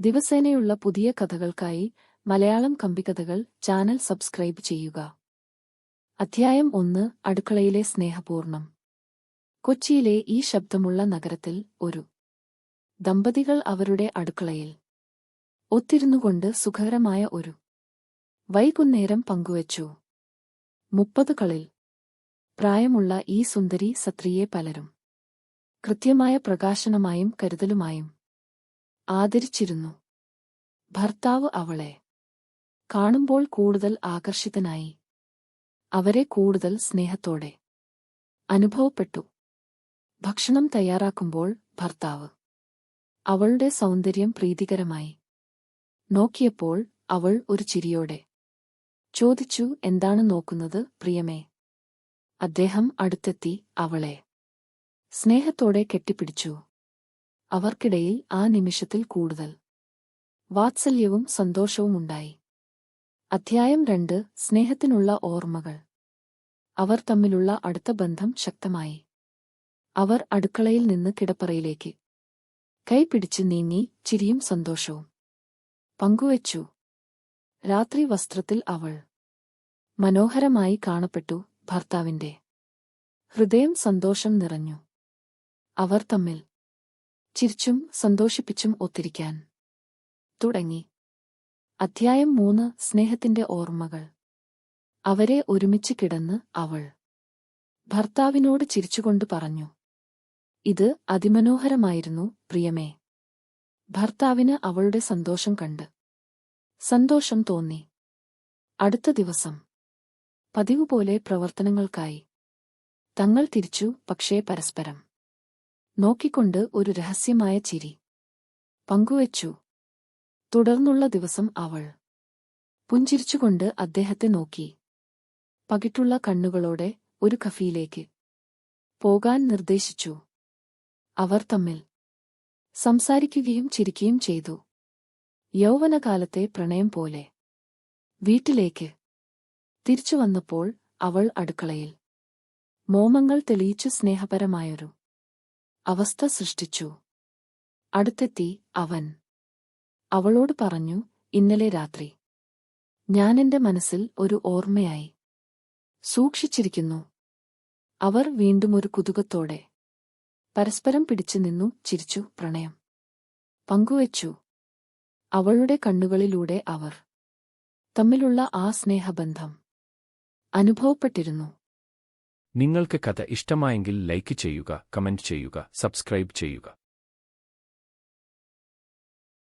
ദിവസേനയുള്ള പുതിയ കഥകൾക്കായി മലയാളം കമ്പിക്കഥകൾ ചാനൽ സബ്സ്ക്രൈബ് ചെയ്യുക. അധ്യായം ഒന്ന് അടുക്കളയിലെ സ്നേഹപൂർണം. കൊച്ചിയിലെ ഈ ശബ്ദമുള്ള നഗരത്തിൽ ഒരു ദമ്പതികൾ അവരുടെ അടുക്കളയിൽ ഒത്തിരുന്നുകൊണ്ട് സുഖകരമായ ഒരു വൈകുന്നേരം പങ്കുവച്ചു. മുപ്പതുകളിൽ പ്രായമുള്ള ഈ സുന്ദരി സത്രിയെ പലരും കൃത്യമായ പ്രകാശനമായും കരുതലുമായും ആദരിച്ചിരുന്നു. ഭർത്താവ് അവളെ കാണുമ്പോൾ കൂടുതൽ ആകർഷിതനായി. അവരെ കൂടുതൽ സ്നേഹത്തോടെ അനുഭവപ്പെട്ടു. ഭക്ഷണം തയ്യാറാക്കുമ്പോൾ ഭർത്താവ് അവളുടെ സൗന്ദര്യം പ്രീതികരമായി നോക്കിയപ്പോൾ അവൾ ഒരു ചിരിയോടെ ചോദിച്ചു എന്താണ് നോക്കുന്നത് പ്രിയമേ? അദ്ദേഹം അടുത്തെത്തി അവളെ സ്നേഹത്തോടെ കെട്ടിപ്പിടിച്ചു. അവർക്കിടയിൽ ആ നിമിഷത്തിൽ കൂടുതൽ വാത്സല്യവും സന്തോഷവും ഉണ്ടായി. അധ്യായം രണ്ട് സ്നേഹത്തിനുള്ള ഓർമ്മകൾ. അവർ തമ്മിലുള്ള അടുത്ത ബന്ധം ശക്തമായി. അവർ അടുക്കളയിൽ നിന്ന് കിടപ്പറയിലേക്ക്. കൈപിടിച്ച് നീങ്ങി ചിരിയും സന്തോഷവും. പങ്കുവച്ചു. രാത്രി വസ്ത്രത്തിൽ അവൾ മനോഹരമായി കാണപ്പെട്ടു ഭർത്താവിന്റെ ഹൃദയം സന്തോഷം നിറഞ്ഞു. അവർ തമ്മിൽ ചിരിച്ചും സന്തോഷിപ്പിച്ചും ഒത്തിരിക്കാൻ. തുടങ്ങി. അധ്യായം മൂന്ന് സ്നേഹത്തിന്റെ ഓർമ്മകൾ. അവരെ ഒരുമിച്ച് കിടന്ന് അവൾ. ഭർത്താവിനോട് ചിരിച്ചുകൊണ്ട് പറഞ്ഞു. ഇത് അതിമനോഹരമായിരുന്നു പ്രിയമേ. ഭർത്താവിന് അവളുടെ സന്തോഷം കണ്ട്. സന്തോഷം തോന്നി. അടുത്ത ദിവസം. പതിവുപോലെ പ്രവർത്തനങ്ങൾക്കായി. തങ്ങൾ തിരിച്ചു പക്ഷേ പരസ്പരം. നോക്കിക്കൊണ്ട് ഒരു രഹസ്യമായ ചിരി. പങ്കുവച്ചു. തുടർന്നുള്ള ദിവസം അവൾ. പുഞ്ചിരിച്ചുകൊണ്ട് അദ്ദേഹത്തെ നോക്കി. പകിട്ടുള്ള കണ്ണുകളോടെ ഒരു കഫിയിലേക്ക് പോകാൻ നിർദ്ദേശിച്ചു. അവർ തമ്മിൽ. സംസാരിക്കുകയും ചിരിക്കുകയും ചെയ്തു. യൗവനകാലത്തെ പ്രണയം പോലെ. വീട്ടിലേക്ക്. തിരിച്ചു വന്നപ്പോൾ അവൾ അടുക്കളയിൽ. മോമങ്ങൾ തെളിയിച്ചു സ്നേഹപരമായൊരു. അവസ്ഥ സൃഷ്ടിച്ചു. അടുത്തെത്തി അവൻ. അവളോട് പറഞ്ഞു ഇന്നലെ രാത്രി. ഞാനെന്റെ മനസ്സിൽ ഒരു ഓർമ്മയായി. സൂക്ഷിച്ചിരിക്കുന്നു. അവർ വീണ്ടും ഒരു കുതുകത്തോടെ പരസ്പരം പിടിച്ചു നിന്നു ചിരിച്ചു പ്രണയം. പങ്കുവച്ചു. അവളുടെ കണ്ണുകളിലൂടെ അവർ തമ്മിലുള്ള ആ സ്നേഹബന്ധം അനുഭവപ്പെട്ടിരുന്നു. നിങ്ങൾക്ക് കഥ ഇഷ്ടമായെങ്കിൽ ലൈക്ക് ചെയ്യുക കമന്റ് ചെയ്യുക സബ്സ്ക്രൈബ് ചെയ്യുക.